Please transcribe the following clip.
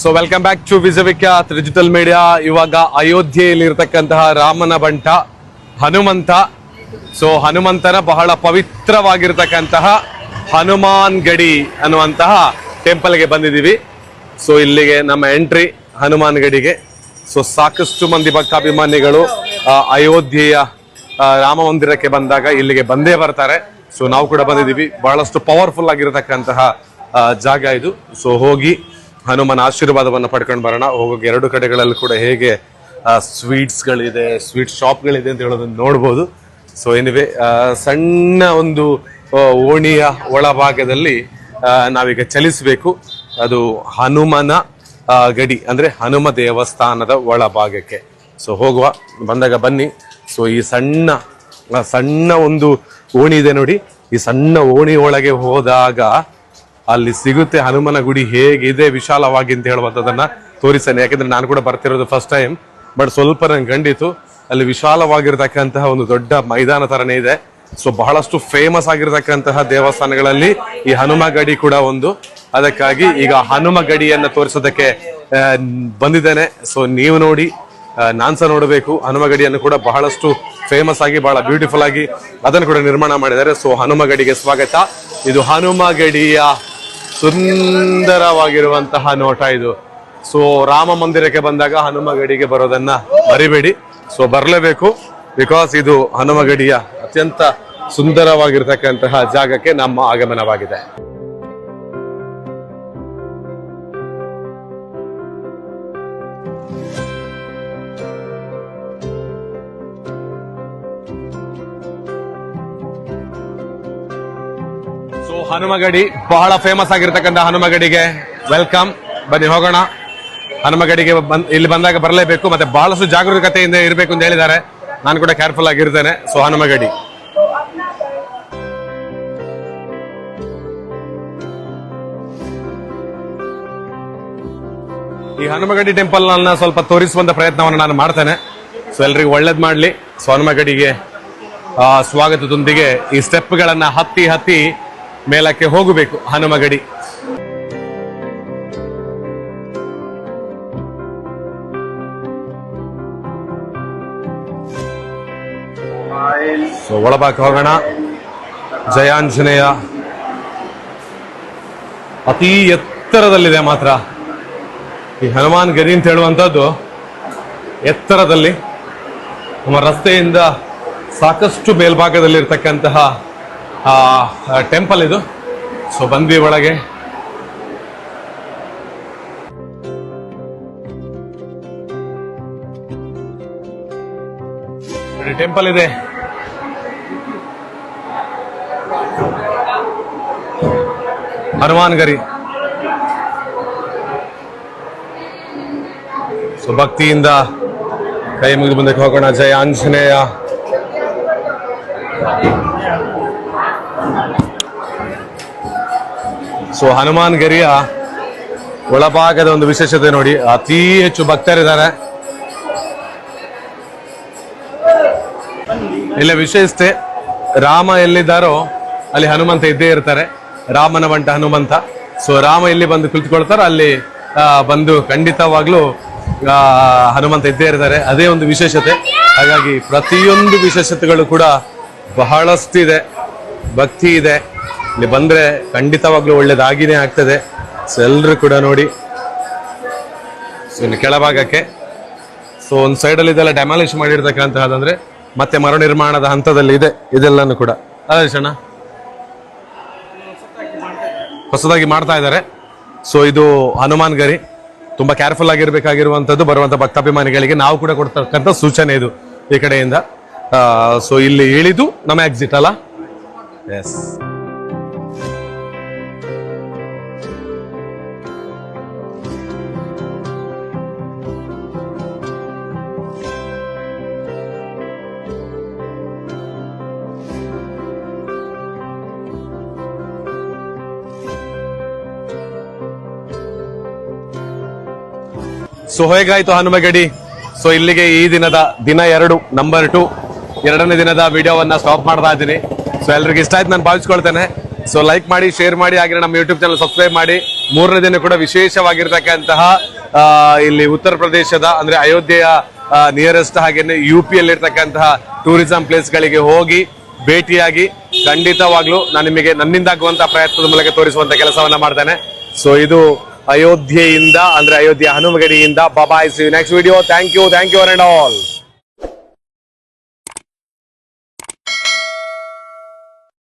So welcome back to Vijavikhyat digital media ಇವಾಗ ಅಯೋಧ್ಯೆಯಲ್ಲಿ ಇರತಕ್ಕಂತಹ ರಾಮನ ಬಂಟ, ಹನುಮಂತ. ಸೊ ಹನುಮಂತನ ಬಹಳ ಪವಿತ್ರವಾಗಿರ್ತಕ್ಕಂತಹ ಹನುಮಾನ್ ಗಡಿ ಅನ್ನುವಂತಹ ಟೆಂಪಲ್ಗೆ ಬಂದಿದ್ದೀವಿ. ಸೊ ಇಲ್ಲಿಗೆ ನಮ್ಮ ಎಂಟ್ರಿ ಹನುಮಾನ್ ಗಡಿಗೆ. ಸೊ ಸಾಕಷ್ಟು ಮಂದಿ ಭಕ್ತಾಭಿಮಾನಿಗಳು ಅಯೋಧ್ಯೆಯ ರಾಮ ಮಂದಿರಕ್ಕೆ ಬಂದಾಗ ಇಲ್ಲಿಗೆ ಬಂದೇ ಬರ್ತಾರೆ. ಸೊ ನಾವು ಕೂಡ ಬಂದಿದ್ದೀವಿ. ಬಹಳಷ್ಟು ಪವರ್ಫುಲ್ ಆಗಿರತಕ್ಕಂತಹ ಜಾಗ ಇದು. ಸೊ ಹೋಗಿ ಹನುಮನ ಆಶೀರ್ವಾದವನ್ನು ಪಡ್ಕೊಂಡು ಬರೋಣ. ಹೋಗೋಕೆ ಎರಡು ಕಡೆಗಳಲ್ಲಿ ಕೂಡ ಹೇಗೆ ಸ್ವೀಟ್ಸ್ಗಳಿದೆ, ಸ್ವೀಟ್ ಶಾಪ್ಗಳಿದೆ ಅಂತ ಹೇಳೋದನ್ನು ನೋಡ್ಬೋದು. ಸೊ ಏನಿವೆ ಸಣ್ಣ ಒಂದು ಓಣಿಯ ಒಳಭಾಗದಲ್ಲಿ ನಾವೀಗ ಚಲಿಸಬೇಕು. ಅದು ಹನುಮನ ಗಡಿ, ಅಂದರೆ ಹನುಮ ದೇವಸ್ಥಾನದ ಒಳಭಾಗಕ್ಕೆ. ಸೊ ಹೋಗುವ, ಬಂದಾಗ ಬನ್ನಿ. ಸೊ ಈ ಸಣ್ಣ ಸಣ್ಣ ಒಂದು ಓಣಿ ಇದೆ ನೋಡಿ. ಈ ಸಣ್ಣ ಓಣಿ ಒಳಗೆ ಹೋದಾಗ ಅಲ್ಲಿ ಸಿಗುತ್ತೆ. ಹನುಮನ ಗುಡಿ ಹೇಗಿದೆ? ವಿಶಾಲವಾಗಿ ಅಂತ ಹೇಳುವಂಥದ್ದನ್ನು ತೋರಿಸ್ತೇನೆ. ಯಾಕಂದ್ರೆ ನಾನು ಕೂಡ ಬರ್ತಿರೋದು ಫಸ್ಟ್ ಟೈಮ್ ಬಟ್ ಸ್ವಲ್ಪ ನಂಗೆ ಕಂಡಿತು. ಅಲ್ಲಿ ವಿಶಾಲವಾಗಿರ್ತಕ್ಕಂತಹ ಒಂದು ದೊಡ್ಡ ಮೈದಾನ ತರನೇ ಇದೆ. ಸೊ ಬಹಳಷ್ಟು ಫೇಮಸ್ ಆಗಿರತಕ್ಕಂತಹ ದೇವಸ್ಥಾನಗಳಲ್ಲಿ ಈ ಹನುಮ ಗಡಿ ಕೂಡ ಒಂದು. ಅದಕ್ಕಾಗಿ ಈಗ ಹನುಮ ಗಡಿಯನ್ನ ತೋರಿಸೋದಕ್ಕೆ ಬಂದಿದ್ದೇನೆ. ಸೊ ನೀವು ನೋಡಿ ನಾನು ಸಹ ನೋಡಬೇಕು. ಹನುಮ ಗಡಿಯನ್ನು ಕೂಡ ಬಹಳಷ್ಟು ಫೇಮಸ್ ಆಗಿ, ಬಹಳ ಬ್ಯೂಟಿಫುಲ್ ಆಗಿ ಅದನ್ನು ಕೂಡ ನಿರ್ಮಾಣ ಮಾಡಿದ್ದಾರೆ. ಸೊ ಹನುಮ ಗಡಿಗೆ ಸ್ವಾಗತ. ಇದು ಹನುಮ ಗಡಿಯ ಸುಂದರವಾಗಿರುವಂತಹ ನೋಟ ಇದು. ಸೊ ರಾಮ ಮಂದಿರಕ್ಕೆ ಬಂದಾಗ ಹನುಮಗಡಿಗೆ ಬರೋದನ್ನ ಮರಿಬೇಡಿ. ಸೊ ಬರಲೇಬೇಕು. ಬಿಕಾಸ್ ಇದು ಹನುಮಗಡಿಯ ಅತ್ಯಂತ ಸುಂದರವಾಗಿರ್ತಕ್ಕಂತಹ ಜಾಗಕ್ಕೆ ನಮ್ಮ ಆಗಮನವಾಗಿದೆ. ಹನುಮಗಡಿ ಬಹಳ ಫೇಮಸ್ ಆಗಿರ್ತಕ್ಕಂಥ ಹನುಮಗಡಿಗೆ ವೆಲ್ಕಮ್ ಬನ್ನಿ, ಹೋಗೋಣ. ಹನುಮಗಡಿಗೆ ಇಲ್ಲಿ ಬಂದಾಗ ಬರಲೇಬೇಕು, ಮತ್ತೆ ಬಹಳಷ್ಟು ಜಾಗರೂಕತೆಯಿಂದ ಇರಬೇಕು ಅಂತ ಹೇಳಿದ್ದಾರೆ. ನಾನು ಕೂಡ ಕೇರ್ಫುಲ್ ಆಗಿರ್ತೇನೆ. ಸೊ ಹನುಮಗಡಿ. ಈ ಹನುಮಗಡಿ ಟೆಂಪಲ್ ನನ್ನ ಸ್ವಲ್ಪ ತೋರಿಸುವಂತ ಪ್ರಯತ್ನವನ್ನು ನಾನು ಮಾಡ್ತೇನೆ. ಸೊ ಎಲ್ರಿಗೂ ಒಳ್ಳೇದ್ ಮಾಡ್ಲಿ. ಸೊ ಹನುಮಗಡಿಗೆ ಸ್ವಾಗತದೊಂದಿಗೆ ಈ ಸ್ಟೆಪ್ಗಳನ್ನ ಹತ್ತಿ ಹತ್ತಿ ಮೇಲಕ್ಕೆ ಹೋಗಬೇಕು ಹನುಮಗಡಿ. ಸೊ ಒಳಭಾಗಕ್ಕೆ ಹೋಗೋಣ. ಜಯಾಂಜನೇಯ ಅತಿ ಎತ್ತರದಲ್ಲಿದೆ ಮಾತ್ರ. ಈ ಹನುಮಾನ್ ಗರಿ ಅಂತ ಹೇಳುವಂಥದ್ದು ಎತ್ತರದಲ್ಲಿ. ನಮ್ಮ ರಸ್ತೆಯಿಂದ ಸಾಕಷ್ಟು ಮೇಲ್ಭಾಗದಲ್ಲಿರ್ತಕ್ಕಂತಹ ಟೆಂಪಲ್ ಇದು. ಸೊ ಬಂದ್ವಿ ಒಳಗೆ. ಟೆಂಪಲ್ ಇದೆ. ಹನುಮಾನ್ ಗರಿ. ಸೊ ಭಕ್ತಿಯಿಂದ ಕೈ ಮುಗಿದು ಮುಂದಕ್ಕೆ ಹೋಗೋಣ. ಜಯ ಆಂಜನೇಯ. ಸೊ ಹನುಮಾನ್ ಗಿರಿಯ ಒಳಭಾಗದ ಒಂದು ವಿಶೇಷತೆ ನೋಡಿ. ಅತಿ ಹೆಚ್ಚು ಭಕ್ತರಿದ್ದಾರೆ. ಇಲ್ಲ ವಿಶೇಷತೆ, ರಾಮ ಎಲ್ಲಿದ್ದಾರೋ ಅಲ್ಲಿ ಹನುಮಂತ ಇದ್ದೇ ಇರ್ತಾರೆ. ರಾಮನ ಬಂಟ ಹನುಮಂತ. ಸೊ ರಾಮ ಎಲ್ಲಿ ಬಂದು ಕುಳಿತುಕೊಳ್ತಾರೋ ಅಲ್ಲಿ ಬಂದು ಖಂಡಿತವಾಗ್ಲೂ ಹನುಮಂತ ಇದ್ದೇ ಇರ್ತಾರೆ. ಅದೇ ಒಂದು ವಿಶೇಷತೆ. ಹಾಗಾಗಿ ಪ್ರತಿಯೊಂದು ವಿಶೇಷತೆಗಳು ಕೂಡ ಬಹಳಷ್ಟಿದೆ. ಭಕ್ತಿ ಇದೆ. ಇಲ್ಲಿ ಬಂದ್ರೆ ಖಂಡಿತವಾಗ್ಲೂ ಒಳ್ಳೇದಾಗಿನೇ ಆಗ್ತದೆ. ಸೊ ಎಲ್ಲರೂ ಕೂಡ ನೋಡಿ. ಸೊ ಇನ್ನು ಕೆಳಭಾಗಕ್ಕೆ. ಸೊ ಒಂದು ಅಲ್ಲಿ ಇದೆಲ್ಲ ಡೆಮಾಲಿಷ್ ಮಾಡಿರ್ತಕ್ಕಂತಹದಂದ್ರೆ ಮತ್ತೆ ಮರು ನಿರ್ಮಾಣದ ಹಂತದಲ್ಲಿ ಇದೆ. ಇದೆಲ್ಲನೂ ಕೂಡ. ಅಲ್ಲ ಶಣ್ಣ ಹೊಸದಾಗಿ ಮಾಡ್ತಾ ಇದ್ದಾರೆ. ಸೊ ಇದು ಹನುಮಾನ್ ಗರಿ. ತುಂಬಾ ಕೇರ್ಫುಲ್ ಆಗಿರ್ಬೇಕಾಗಿರುವಂತದ್ದು ಬರುವಂತ ಭಕ್ತಾಭಿಮಾನಿಗಳಿಗೆ ನಾವು ಕೂಡ ಕೊಡ್ತಕ್ಕಂಥ ಸೂಚನೆ ಇದು ಈ ಕಡೆಯಿಂದ. ಸೊ ಇಲ್ಲಿ ಇಳಿದು ನಮ್ಮ ಎಕ್ಸಿಟ್ ಅಲ್ಲ. ಎಸ್ ಸೊ ಹೇಗಾಯ್ತು ಹನುಮಗಡಿ ಸೊ ಇಲ್ಲಿಗೆ ಈ ದಿನದ ದಿನ ಎರಡು ನಂಬರ್ ಟು ಎರಡನೇ ದಿನದ ವಿಡಿಯೋವನ್ನ ಸ್ಟಾಪ್ ಮಾಡ್ತಾ ಇದ್ದೀನಿ. ಸೊ ಎಲ್ರಿಗೂ ಇಷ್ಟ ಆಯ್ತು, ನಾನು ಭಾವಿಸ್ಕೊಳ್ತೇನೆ. ಸೊ ಲೈಕ್ ಮಾಡಿ ಶೇರ್ ಮಾಡಿ, ಹಾಗೆ ನಮ್ಮ ಯೂಟ್ಯೂಬ್ ಚಾನಲ್ ಸಬ್ಸ್ಕ್ರೈಬ್ ಮಾಡಿ. ಮೂರನೇ ದಿನ ಕೂಡ ವಿಶೇಷವಾಗಿರ್ತಕ್ಕಂತಹ ಇಲ್ಲಿ ಉತ್ತರ ಪ್ರದೇಶದ, ಅಂದ್ರೆ ಅಯೋಧ್ಯೆಯ ನಿಯರೆಸ್ಟ್ ಹಾಗೇನೆ ಯು ಪಿ ಯಲ್ಲಿರ್ತಕ್ಕಂತಹ ಟೂರಿಸಂ ಪ್ಲೇಸ್ಗಳಿಗೆ ಹೋಗಿ ಭೇಟಿಯಾಗಿ ಖಂಡಿತವಾಗ್ಲೂ ನಾನು ನಿಮಗೆ ನನ್ನಿಂದಾಗುವಂತಹ ಪ್ರಯತ್ನದ ಮೂಲಕ ತೋರಿಸುವಂತ ಕೆಲಸವನ್ನ ಮಾಡ್ತೇನೆ. ಸೊ ಇದು ಅಯೋಧ್ಯೆಯಿಂದ, ಅಂದ್ರೆ Ayodhya ಹನುಮಗಡಿಯಿಂದ. Bye bye see next video thank you thank you and all